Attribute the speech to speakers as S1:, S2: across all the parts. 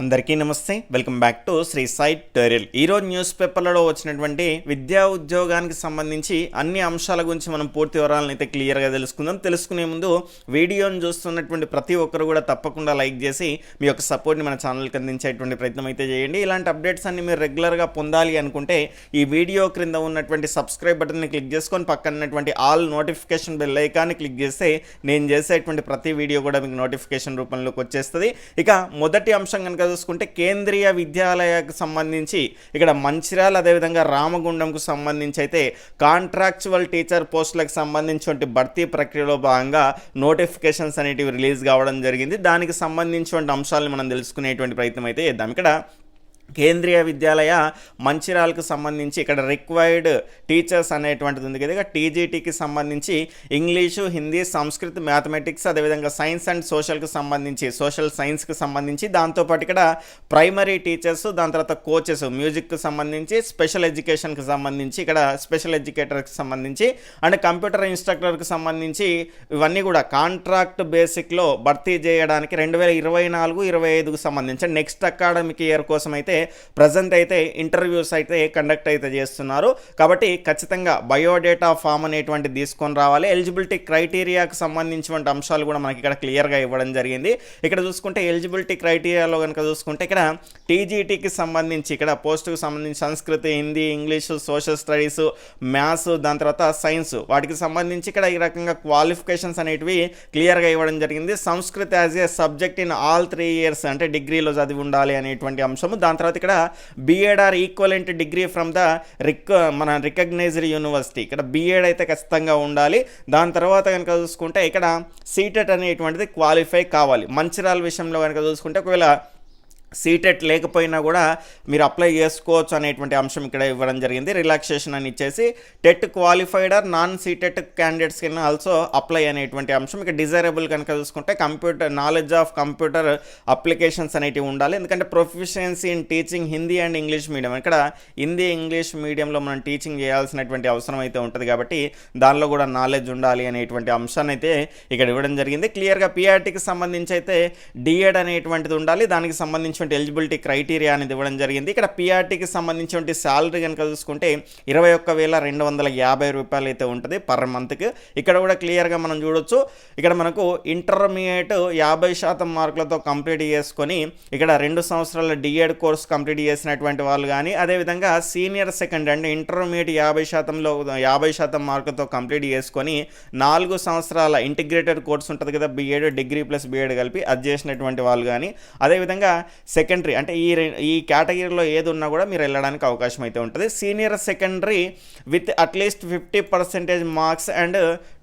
S1: అందరికీ నమస్తే. Welcome back to Sri Sai tutorial ఈరోజు న్యూస్ పేపర్లలో వచ్చినటువంటి విద్యా ఉద్యోగానికి సంబంధించి అన్ని అంశాల గురించి మనం పూర్తి వివరాలను అయితే క్లియర్గా తెలుసుకుందాం. తెలుసుకునే ముందు వీడియోను చూస్తున్నటువంటి ప్రతి ఒక్కరు కూడా తప్పకుండా లైక్ చేసి మీ యొక్క సపోర్ట్ని మన ఛానల్కి అందించేటువంటి ప్రయత్నం అయితే చేయండి. ఇలాంటి అప్డేట్స్ అన్ని మీరు రెగ్యులర్గా పొందాలి అనుకుంటే ఈ వీడియో క్రింద ఉన్నటువంటి సబ్స్క్రైబ్ బటన్ని క్లిక్ చేసుకొని పక్కన ఉన్నటువంటి ఆల్ నోటిఫికేషన్ బెల్ ఐకాన్ని క్లిక్ చేస్తే నేను చేసేటువంటి ప్రతి వీడియో కూడా మీకు నోటిఫికేషన్ రూపంలోకి వచ్చేస్తుంది. ఇక మొదటి అంశం కనుక చూసుకుంటే కేంద్రీయ విద్యాలయకు సంబంధించి ఇక్కడ మంచిర్యాల అదేవిధంగా రామగుండంకు సంబంధించి అయితే కాంట్రాక్చువల్ టీచర్ పోస్టులకు సంబంధించిన భర్తీ ప్రక్రియలో భాగంగా నోటిఫికేషన్స్ అనేటివి రిలీజ్ కావడం జరిగింది. దానికి సంబంధించిన అంశాలను మనం తెలుసుకునేటువంటి ప్రయత్నం అయితే చేద్దాం. ఇక్కడ కేంద్రీయ విద్యాలయ మంచిర్యాలకు సంబంధించి ఇక్కడ రిక్వైర్డ్ టీచర్స్ అనేటువంటిది ఉంది. కదా టీజీటీకి సంబంధించి ఇంగ్లీషు హిందీ సంస్కృత్ మ్యాథమెటిక్స్ అదేవిధంగా సైన్స్ అండ్ సోషల్కి సంబంధించి సోషల్ సైన్స్కి సంబంధించి దాంతోపాటు ఇక్కడ ప్రైమరీ టీచర్స్ దాని తర్వాత కోచెస్ మ్యూజిక్కి సంబంధించి స్పెషల్ ఎడ్యుకేషన్కి సంబంధించి ఇక్కడ స్పెషల్ ఎడ్యుకేటర్కి సంబంధించి అండ్ కంప్యూటర్ ఇన్స్ట్రక్టర్కి సంబంధించి ఇవన్నీ కూడా కాంట్రాక్ట్ బేసిక్లో భర్తీ చేయడానికి రెండు వేల ఇరవై నాలుగు ఇరవై ఐదుకు సంబంధించి నెక్స్ట్ అకాడమిక్ ఇయర్ కోసం అయితే ప్రజెంట్ అయితే ఇంటర్వ్యూస్ అయితే కండక్ట్ అయితే చేస్తున్నారు. కాబట్టి ఖచ్చితంగా బయోడేటా ఫామ్ అనేటువంటి తీసుకొని రావాలి. ఎలిజిబిలిటీ క్రైటీరియాకు సంబంధించినటువంటి అంశాలు కూడా మనకి ఇక్కడ క్లియర్గా ఇవ్వడం జరిగింది. ఇక్కడ చూసుకుంటే ఎలిజిబిలిటీ క్రైటీరియాలో కనుక చూసుకుంటే ఇక్కడ టీజీటీకి సంబంధించి ఇక్కడ పోస్టుకు సంబంధించి సంస్కృతి Hindi English social studies maths దాని తర్వాత సైన్స్ వాటికి సంబంధించి ఇక్కడ ఈ రకంగా క్వాలిఫికేషన్స్ అనేటివి క్లియర్గా ఇవ్వడం జరిగింది. సంస్కృతి as a subject in all three years అంటే డిగ్రీలో చదివి ఉండాలి అనేటువంటి అంశము. దాని తర్వాత ఇక్కడ B Ed or equivalent degree from the rec మన రికగ్నైజ్డ్ యూనివర్సిటీ ఇక్కడ బీఎడ్ అయితే ఖచ్చితంగా ఉండాలి. దాని తర్వాత కనుక చూసుకుంటే ఇక్కడ సీటెట్ అనేటువంటిది క్వాలిఫై కావాలి. మంచిర్యాల విషయంలో కనుక చూసుకుంటే ఒకవేళ సీటెట్ లేకపోయినా కూడా మీరు అప్లై చేసుకోవచ్చు అనేటువంటి అంశం ఇక్కడ ఇవ్వడం జరిగింది. రిలాక్సేషన్ అని ఇచ్చేసి TET qualified or non CTET candidates కింద ఆల్సో అప్లై అనేటువంటి అంశం. ఇక డిజైరబుల్ కనుక చూసుకుంటే computer knowledge of computer applications అనేటివి ఉండాలి. ఎందుకంటే proficiency in teaching Hindi and English medium ఇక్కడ హిందీ ఇంగ్లీష్ మీడియంలో మనం టీచింగ్ చేయాల్సినటువంటి అవసరం అయితే ఉంటుంది కాబట్టి దానిలో కూడా నాలెడ్జ్ ఉండాలి అనేటువంటి అంశాన్ని అయితే ఇక్కడ ఇవ్వడం జరిగింది. క్లియర్గా పిఆర్టీకి సంబంధించి అయితే డిఎడ్ అనేటువంటిది ఉండాలి. దానికి సంబంధించి ఎలిజిబిలిటీ క్రైటీరియా అనేది ఇవ్వడం జరిగింది. ఇక్కడ పిఆర్టీకి సంబంధించిన శాలరీ కనుక చూసుకుంటే ఇరవై ఒక్క వేల రెండు వందల యాభై రూపాయలు అయితే ఉంటుంది పర్ మంత్కి ఇక్కడ కూడా క్లియర్గా మనం చూడొచ్చు. ఇక్కడ మనకు ఇంటర్మీడియట్ యాభై శాతం మార్కులతో కంప్లీట్ చేసుకొని ఇక్కడ రెండు సంవత్సరాల డిఎడ్ కోర్స్ కంప్లీట్ చేసినటువంటి వాళ్ళు కానీ అదేవిధంగా సీనియర్ సెకండ్ అంటే ఇంటర్మీడియట్ యాభై శాతంలో యాభై శాతం మార్కులతో కంప్లీట్ చేసుకొని నాలుగు సంవత్సరాల ఇంటిగ్రేటెడ్ కోర్స్ ఉంటుంది కదా బీఎడ్ డిగ్రీ ప్లస్ బీఎడ్ కలిపి అది చేసినటువంటి వాళ్ళు కానీ అదేవిధంగా సెకండరీ అంటే ఈ రె- ఈ కేటగిరీలో ఏది ఉన్నా కూడా మీరు వెళ్ళడానికి అవకాశం అయితే ఉంటుంది. Senior secondary with at least fifty percentage marks and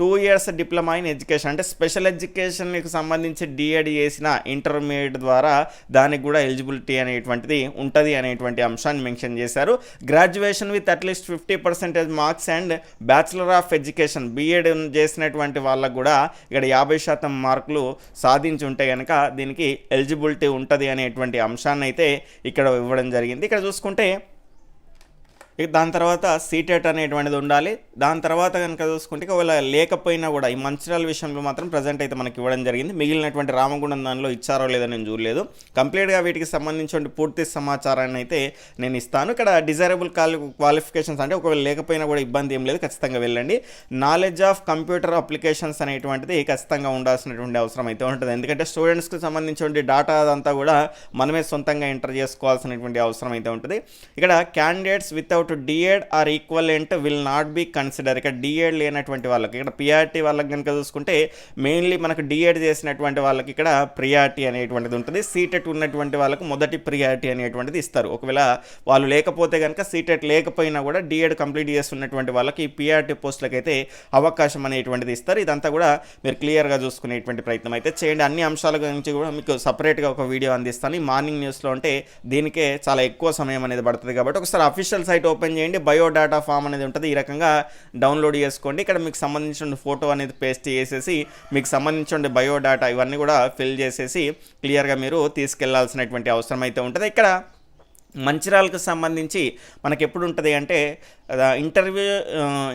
S1: two years diploma in education. అంటే స్పెషల్ ఎడ్యుకేషన్కి సంబంధించి డిఎడ్ చేసిన ఇంటర్మీడియట్ ద్వారా దానికి కూడా ఎలిజిబిలిటీ అనేటువంటిది ఉంటుంది అనేటువంటి అంశాన్ని మెన్షన్ చేశారు. Graduation with at least fifty percentage marks and bachelor of education. B Ed చేసినటువంటి వాళ్ళకు కూడా ఇక్కడ యాభై శాతం మార్కులు సాధించి ఉంటే కనుక దీనికి ఎలిజిబిలిటీ ఉంటుంది అనేటువంటి అంశాన్ని అయితే ఇక్కడ ఇవ్వడం జరిగింది. ఇక్కడ చూసుకుంటే ఇక దాని తర్వాత సీటెట్ అనేటువంటిది ఉండాలి. దాని తర్వాత కనుక చూసుకుంటే ఒకవేళ లేకపోయినా కూడా ఈ మంచిర్యాల విషయంలో మాత్రం ప్రజెంట్ అయితే మనకి ఇవ్వడం జరిగింది. మిగిలినటువంటి రామగుండం దానిలో ఇచ్చారో లేదో నేను చూడలేదు. కంప్లీట్గా వీటికి సంబంధించిన పూర్తి సమాచారాన్ని అయితే నేను ఇస్తాను. ఇక్కడ డిజైరబుల్ క్వాలి క్వాలిఫికేషన్స్ అంటే ఒకవేళ లేకపోయినా కూడా ఇబ్బంది ఏం లేదు ఖచ్చితంగా వెళ్ళండి. నాలెడ్జ్ ఆఫ్ కంప్యూటర్ అప్లికేషన్స్ అనేటువంటిది ఖచ్చితంగా ఉండాల్సినటువంటి అవసరం అయితే ఉంటుంది. ఎందుకంటే స్టూడెంట్స్కి సంబంధించిన డేటా అదంతా కూడా మనమే సొంతంగా ఎంటర్ చేసుకోవాల్సినటువంటి అవసరం అయితే ఉంటుంది. ఇక్కడ candidates without D Ed or equivalent will not be consider. ఇక్కడ డిఎడ్ లేనటువంటి వాళ్ళకి ఇక్కడ పిఆర్టీ వాళ్ళకి కనుక చూసుకుంటే మెయిన్లీ మనకు డిఎడ్ చేసినటువంటి వాళ్ళకి ఇక్కడ ప్రియారిటీ అనేటువంటిది ఉంటుంది. సీటెట్ ఉన్నటువంటి వాళ్ళకు మొదటి ప్రియారిటీ అనేటువంటిది ఇస్తారు. ఒకవేళ వాళ్ళు లేకపోతే కనుక సీటెట్ లేకపోయినా కూడా డిఎడ్ కంప్లీట్ చేస్తున్నటువంటి వాళ్ళకి పిఆర్టీ పోస్టులకు అయితే అవకాశం అనేటువంటిది ఇస్తారు. ఇదంతా కూడా మీరు క్లియర్గా చూసుకునేటువంటి ప్రయత్నం అయితే చేయండి. అన్ని అంశాల గురించి కూడా మీకు సపరేట్గా ఒక వీడియో అందిస్తాను. ఈ మార్నింగ్ న్యూస్లో అంటే దీనికే చాలా ఎక్కువ సమయం అనేది పడుతుంది కాబట్టి ఒకసారి అఫీషియల్ సైట్ ఓపెన్ ఓపెన్ చేయండి. బయోడాటా ఫామ్ అనేది ఉంటుంది. ఈ రకంగా డౌన్లోడ్ చేసుకోండి. ఇక్కడ మీకు సంబంధించిన ఫోటో అనేది పేస్ట్ చేసేసి మీకు సంబంధించిన బయోడాటా ఇవన్నీ కూడా ఫిల్ చేసేసి క్లియర్గా మీరు తీసుకెళ్ళాల్సినటువంటి అవసరం అయితే ఉంటుంది. ఇక్కడ మంచిర్యాలకు సంబంధించి మనకి ఎప్పుడు ఉంటుంది అంటే interview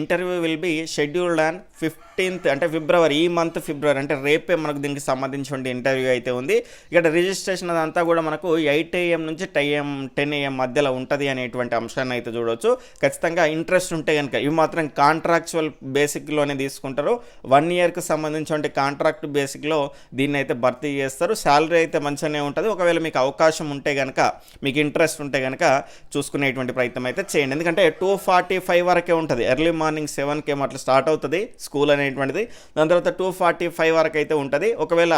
S1: interview will be scheduled on fifteenth అంటే ఫిబ్రవరి ఈ మంత్ ఫిబ్రవరి అంటే రేపే మనకు దీనికి సంబంధించిన ఇంటర్వ్యూ అయితే ఉంది. ఇక్కడ రిజిస్ట్రేషన్ అదంతా కూడా మనకు ఎయిట్ ఏఎం నుంచి టైఎం టెన్ ఏఎం మధ్యలో ఉంటుంది అనేటువంటి అంశాన్ని అయితే చూడవచ్చు ఖచ్చితంగా ఇంట్రెస్ట్ ఉంటే కనుక ఇవి మాత్రం కాంట్రాక్చువల్ బేసిక్లోనే తీసుకుంటారు. వన్ ఇయర్కి సంబంధించిన కాంట్రాక్ట్ బేసిక్లో దీన్ని అయితే భర్తీ చేస్తారు. శాలరీ అయితే మంచిగానే ఉంటుంది. ఒకవేళ మీకు అవకాశం ఉంటే కనుక మీకు ఇంట్రెస్ట్ ఉంటే కనుక చూసుకునేటువంటి ప్రయత్నం అయితే చేయండి. ఎందుకంటే టూ ఫార్టీ ఫైవ్ వరకే ఉంటుంది. ఎర్లీ మార్నింగ్ సెవెన్కి ఏమో అట్లా స్టార్ట్ అవుతుంది స్కూల్ అనేటువంటిది. దాని తర్వాత టూ ఫార్టీ ఫైవ్ వరకు అయితే ఉంటుంది. ఒకవేళ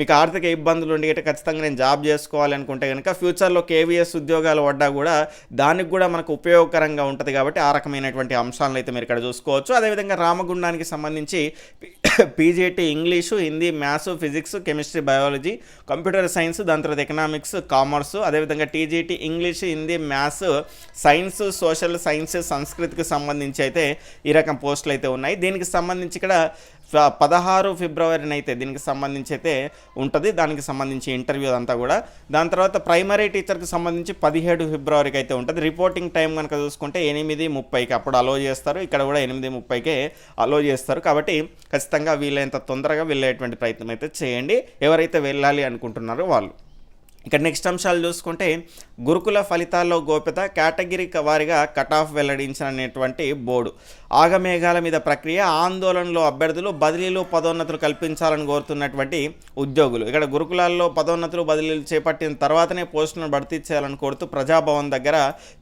S1: మీకు ఆర్థిక ఇబ్బందులు ఉండి అయితే ఖచ్చితంగా నేను జాబ్ చేసుకోవాలి అనుకుంటే కనుక ఫ్యూచర్లో కేవీఎస్ ఉద్యోగాలు పడ్డా కూడా దానికి కూడా మనకు ఉపయోగకరంగా ఉంటుంది కాబట్టి ఆ రకమైనటువంటి అంశాలను అయితే మీరు ఇక్కడ చూసుకోవచ్చు. అదేవిధంగా రామగుండానికి సంబంధించి PGT English Hindi maths physics chemistry biology computer science దాని తర్వాత ఎకనామిక్స్ కామర్స్ అదేవిధంగా TGT English English Hindi maths science social science సంస్కృతికి సంబంధించి అయితే ఈ రకం పోస్టులు అయితే ఉన్నాయి. దీనికి సంబంధించి ఇక్కడ పదహారు ఫిబ్రవరిని అయితే దీనికి సంబంధించి అయితే ఉంటుంది. దానికి సంబంధించి ఇంటర్వ్యూ అంతా కూడా. దాని తర్వాత ప్రైమరీ టీచర్కి సంబంధించి పదిహేడు ఫిబ్రవరికి అయితే ఉంటుంది. రిపోర్టింగ్ టైం కనుక చూసుకుంటే ఎనిమిది ముప్పైకి అప్పుడు అలో చేస్తారు. ఇక్కడ కూడా ఎనిమిది ముప్పైకే అలో చేస్తారు. కాబట్టి ఖచ్చితంగా వీలైనంత తొందరగా వెళ్ళేటువంటి ప్రయత్నం అయితే చేయండి. ఎవరైతే వెళ్ళాలి అనుకుంటున్నారో వాళ్ళు. ఇక నెక్స్ట్ అంశాలు చూసుకుంటే గురుకుల ఫలితాల్లో గోప్యత కేటగిరీ వారిగా కట్ ఆఫ్ వెల్లడించినటువంటి బోర్డు. ఆగమేఘాల మీద ప్రక్రియ ఆందోళనలో అభ్యర్థులు బదిలీలు పదోన్నతులు కల్పించాలని కోరుతున్నటువంటి ఉద్యోగులు. ఇక్కడ గురుకులాల్లో పదోన్నతులు బదిలీలు చేపట్టిన తర్వాతనే పోస్టులను భర్తీ చేయాలని కోరుతూ ప్రజాభవన్ దగ్గర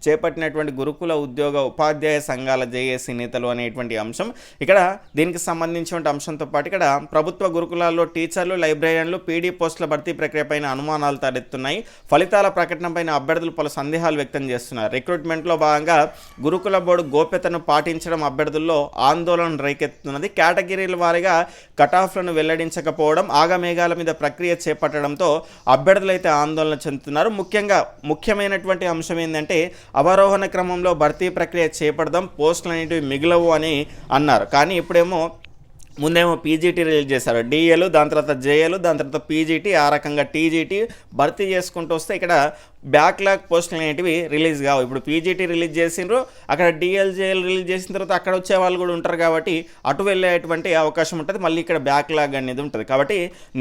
S1: చేపట్టినటువంటి గురుకుల ఉద్యోగ ఉపాధ్యాయ సంఘాల జేఏసీ నేతలు అనేటువంటి అంశం. ఇక్కడ దీనికి సంబంధించిన అంశంతో పాటు ఇక్కడ ప్రభుత్వ గురుకులాల్లో టీచర్లు లైబ్రరీయన్లు పీడీ పోస్టుల భర్తీ ప్రక్రియపైన అనుమానాలు తలెత్తున్నాయి. ఫలితాల ప్రకటనపైన అభ్యర్థులు పలు సందేహాలు వ్యక్తం చేస్తున్నారు. రిక్రూట్మెంట్లో భాగంగా గురుకుల బోర్డు గోప్యతను పాటించడం అభ్యర్థుల్లో ఆందోళన రేకెత్తుతున్నది. కేటగిరీల వారీగా కటాఫ్లను వెల్లడించకపోవడం ఆగమేఘాల మీద ప్రక్రియ చేపట్టడంతో అభ్యర్థులైతే ఆందోళన చెందుతున్నారు. ముఖ్యంగా ముఖ్యమైనటువంటి అంశం ఏంటంటే అవరోహణ క్రమంలో భర్తీ ప్రక్రియ చేపడదాం పోస్టులు అనేటివి మిగిలవు అని అన్నారు. కానీ ఇప్పుడేమో ముందేమో పీజీటీ రిలీజ్ చేశారు. డిఏలు దాని తర్వాత జేఏలు దాని తర్వాత పీజీటీ ఆ రకంగా టీజీటీ భర్తీ చేసుకుంటూ వస్తే ఇక్కడ బ్యాక్లాగ్ పోస్టులు అనేటివి రిలీజ్ కావు. ఇప్పుడు పీజీటీ రిలీజ్ చేసిండ్రు అక్కడ డిఎల్జేఎల్ రిలీజ్ చేసిన తర్వాత అక్కడ వచ్చే వాళ్ళు కూడా ఉంటారు కాబట్టి అటు వెళ్ళేటువంటి అవకాశం ఉంటుంది. మళ్ళీ ఇక్కడ బ్యాక్లాగ్ అనేది ఉంటుంది. కాబట్టి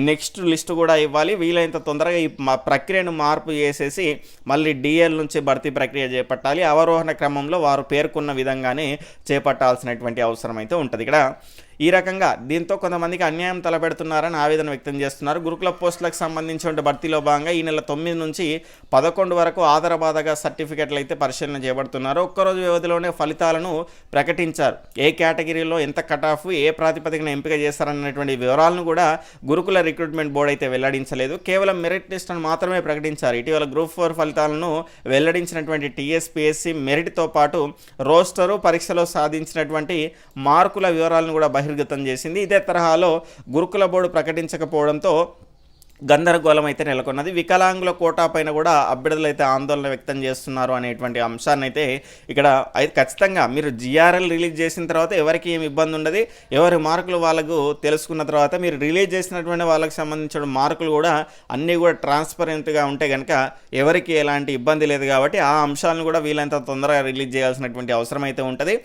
S1: నెక్స్ట్ లిస్ట్ కూడా ఇవ్వాలి. వీలైనంత తొందరగా ఈ మా ప్రక్రియను మార్పు చేసేసి మళ్ళీ డిఎల్ నుంచి భర్తీ ప్రక్రియ చేపట్టాలి. అవరోహణ క్రమంలో వారు పేర్కొన్న విధంగానే చేపట్టాల్సినటువంటి అవసరం అయితే ఉంటుంది. ఇక్కడ ఈ రకంగా దీంతో కొంతమందికి అన్యాయం తలపెడుతున్నారని ఆవేదన వ్యక్తం చేస్తున్నారు. గురుకుల పోస్టులకు సంబంధించిన భర్తీలో భాగంగా ఈ నెల తొమ్మిది నుంచి పదకొండు వరకు ఆధారబాధగా సర్టిఫికెట్లు అయితే పరిశీలన చేయబడుతున్నారు. ఒక్కరోజు వ్యవధిలోనే ఫలితాలను ప్రకటించారు. ఏ కేటగిరీలో ఎంత కట్ ఆఫ్ ఏ ప్రాతిపదికన ఎంపిక చేస్తారన్నటువంటి వివరాలను కూడా గురుకుల రిక్రూట్మెంట్ బోర్డు అయితే వెల్లడించలేదు. కేవలం మెరిట్ లిస్ట్ మాత్రమే ప్రకటించారు. ఇటీవల గ్రూప్ ఫోర్ ఫలితాలను వెల్లడించినటువంటి టీఎస్పీఎస్సీ మెరిట్తో పాటు రోస్టరు పరీక్షలో సాధించినటువంటి మార్కుల వివరాలను కూడా బహిర్గతం చేసింది. ఇదే తరహాలో గురుకుల బోర్డు ప్రకటించకపోవడంతో గందరగోళం అయితే నెలకొన్నది. వికలాంగుల కోటా పైన కూడా అభ్యర్థులు అయితే ఆందోళన వ్యక్తం చేస్తున్నారు అనేటువంటి అంశాన్ని అయితే ఇక్కడ అయితే ఖచ్చితంగా మీరు జిఆర్ఎల్ రిలీజ్ చేసిన తర్వాత ఎవరికి ఏమి ఇబ్బంది ఉండదు. ఎవరి మార్కులు వాళ్ళకు తెలుసుకున్న తర్వాత మీరు రిలీజ్ చేసినటువంటి వాళ్ళకి సంబంధించిన మార్కులు కూడా అన్నీ కూడా ట్రాన్స్పరెంట్గా ఉంటే కనుక ఎవరికి ఎలాంటి ఇబ్బంది లేదు కాబట్టి ఆ అంశాలను కూడా వీలైనంత తొందరగా రిలీజ్ చేయాల్సినటువంటి అవసరం అయితే ఉంటుంది.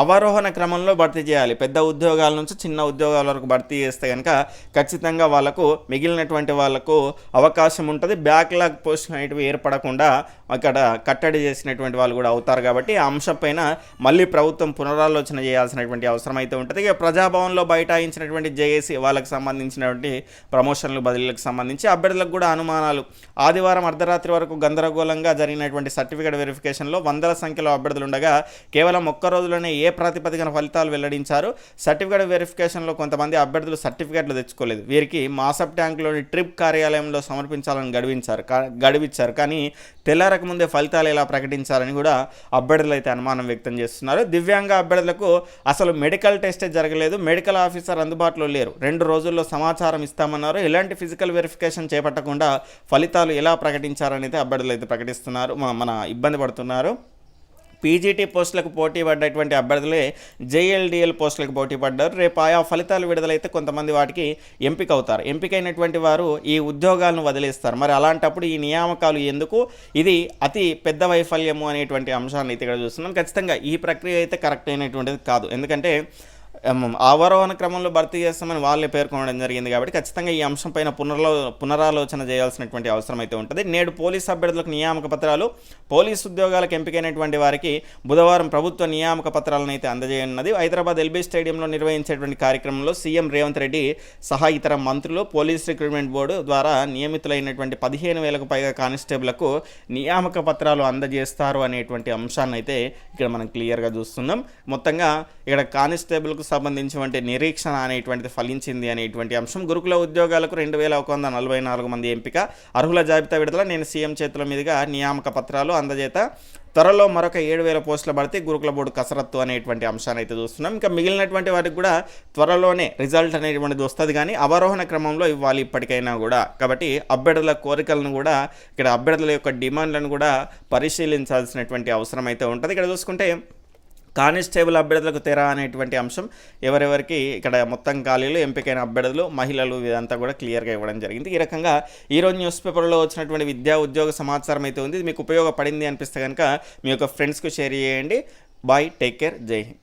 S1: అవరోహణ క్రమంలో భర్తీ చేయాలి. పెద్ద ఉద్యోగాల నుంచి చిన్న ఉద్యోగాల వరకు భర్తీ చేస్తే కనుక ఖచ్చితంగా వాళ్ళకు మిగిలినటువంటి వాళ్ళకు అవకాశం ఉంటుంది. బ్యాక్లాగ్ పోస్ట్ అనేటివి ఏర్పడకుండా అక్కడ కట్టడి చేసినటువంటి వాళ్ళు కూడా అవుతారు కాబట్టి ఆ అంశం పైన మళ్ళీ ప్రభుత్వం పునరాలోచన చేయాల్సినటువంటి అవసరం అయితే ఉంటుంది. ఇక ప్రజాభవన్లో బైఠాయించినటువంటి జేఏసీ వాళ్ళకి సంబంధించినటువంటి ప్రమోషన్లు బదిలీలకు సంబంధించి అభ్యర్థులకు కూడా అనుమానాలు. ఆదివారం అర్ధరాత్రి వరకు గందరగోళంగా జరిగినటువంటి సర్టిఫికేట్ వెరిఫికేషన్లో వందల సంఖ్యలో అభ్యర్థులు ఉండగా కేవలం ఒక్క రోజులోనే ఏ ప్రాతిపదికన ఫలితాలు వెల్లడించారు? సర్టిఫికేట్ వెరిఫికేషన్లో కొంతమంది అభ్యర్థులు సర్టిఫికేట్లు తెచ్చుకోలేదు. వీరికి మాసప్ ట్యాంక్లోని ట్రిప్ కార్యాలయంలో సమర్పించాలని గడివించారు. కా- గడివిచ్చారు. కానీ తెల్లారక ముందే ఫలితాలు ఎలా ప్రకటించాలని కూడా అభ్యర్థులు అయితే అనుమానం వ్యక్తం చేస్తున్నారు. దివ్యాంగ అభ్యర్థులకు అసలు మెడికల్ టెస్టే జరగలేదు. మెడికల్ ఆఫీసర్ అందుబాటులో లేరు. రెండు రోజుల్లో సమాచారం ఇస్తామన్నారు. ఎలాంటి ఫిజికల్ వెరిఫికేషన్ చేపట్టకుండా ఫలితాలు ఎలా ప్రకటించారని అయితే అభ్యర్థులు అయితే ప్రకటిస్తున్నారు. మన ఇబ్బంది పడుతున్నారు. పీజీటీ పోస్టులకు పోటీ పడ్డటువంటి అభ్యర్థులే జేఎల్డిఎల్ పోస్టులకు పోటీ పడ్డారు. రేపు ఆయా ఫలితాలు విడుదలైతే కొంతమంది వాటికి ఎంపిక అవుతారు ఎంపికైనటువంటి వారు ఈ ఉద్యోగాలను వదిలేస్తారు. మరి అలాంటప్పుడు ఈ నియామకాలు ఎందుకు? ఇది అతి పెద్ద వైఫల్యము అనేటువంటి అంశాన్ని అయితే ఇక్కడ చూస్తున్నాం. ఖచ్చితంగా ఈ ప్రక్రియ అయితే కరెక్ట్ అయినటువంటిది కాదు. ఎందుకంటే ఆవరోహణ క్రమంలో భర్తీ చేస్తామని వాళ్ళే పేర్కొనడం జరిగింది కాబట్టి ఖచ్చితంగా ఈ అంశం పైన పునర్లో పునరాలోచన చేయాల్సినటువంటి అవసరం అయితే ఉంటుంది. నేడు పోలీస్ అభ్యర్థులకు నియామక పత్రాలు పోలీస్ ఉద్యోగాలకు ఎంపికైనటువంటి వారికి బుధవారం ప్రభుత్వ నియామక పత్రాలను అయితే అందజేయనున్నది. హైదరాబాద్ ఎల్బీ స్టేడియంలో నిర్వహించేటువంటి కార్యక్రమంలో సీఎం రేవంత్ రెడ్డి సహా ఇతర మంత్రులు పోలీస్ రిక్రూట్మెంట్ బోర్డు ద్వారా నియమితులైనటువంటి పదిహేను వేలకు పైగా కానిస్టేబులకు నియామక పత్రాలు అందజేస్తారు అనేటువంటి అంశాన్ని అయితే ఇక్కడ మనం క్లియర్గా చూస్తున్నాం. మొత్తంగా ఇక్కడ కానిస్టేబుల్కు సంబంధించినటువంటి నిరీక్షణ అనేటువంటిది ఫలించింది అనేటువంటి అంశం. గురుకుల ఉద్యోగాలకు రెండు వేల ఒక వంద నలభై నాలుగు మంది ఎంపిక. అర్హుల జాబితా విడుదల నేను సీఎం చేతుల మీదుగా నియామక పత్రాలు అందజేత. త్వరలో మరొక ఏడు వేల పోస్టుల భర్తీ గురుకుల బోర్డు కసరత్తు అనేటువంటి అంశాన్ని అయితే చూస్తున్నాం. ఇంకా మిగిలినటువంటి వారికి కూడా త్వరలోనే రిజల్ట్ అనేటువంటిది వస్తుంది కానీ అవరోహణ క్రమంలో ఇవ్వాలి ఇప్పటికైనా కూడా. కాబట్టి అభ్యర్థుల కోరికలను కూడా ఇక్కడ అభ్యర్థుల యొక్క డిమాండ్లను కూడా పరిశీలించాల్సినటువంటి అవసరం అయితే ఉంటుంది. ఇక్కడ చూసుకుంటే కానిస్టేబుల్ అభ్యర్థులకు తెరా అనేటువంటి అంశం ఎవరెవరికి ఇక్కడ మొత్తం ఖాళీలు ఎంపికైన అభ్యర్థులు మహిళలు ఇదంతా కూడా క్లియర్గా ఇవ్వడం జరిగింది. ఈ రకంగా ఈరోజు న్యూస్ పేపర్లో వచ్చినటువంటి విద్యా ఉద్యోగ సమాచారం అయితే ఉంది. ఇది మీకు ఉపయోగపడింది అనిపిస్తే కనుక మీ యొక్క ఫ్రెండ్స్కు షేర్ చేయండి. Bye take care Jai Hind.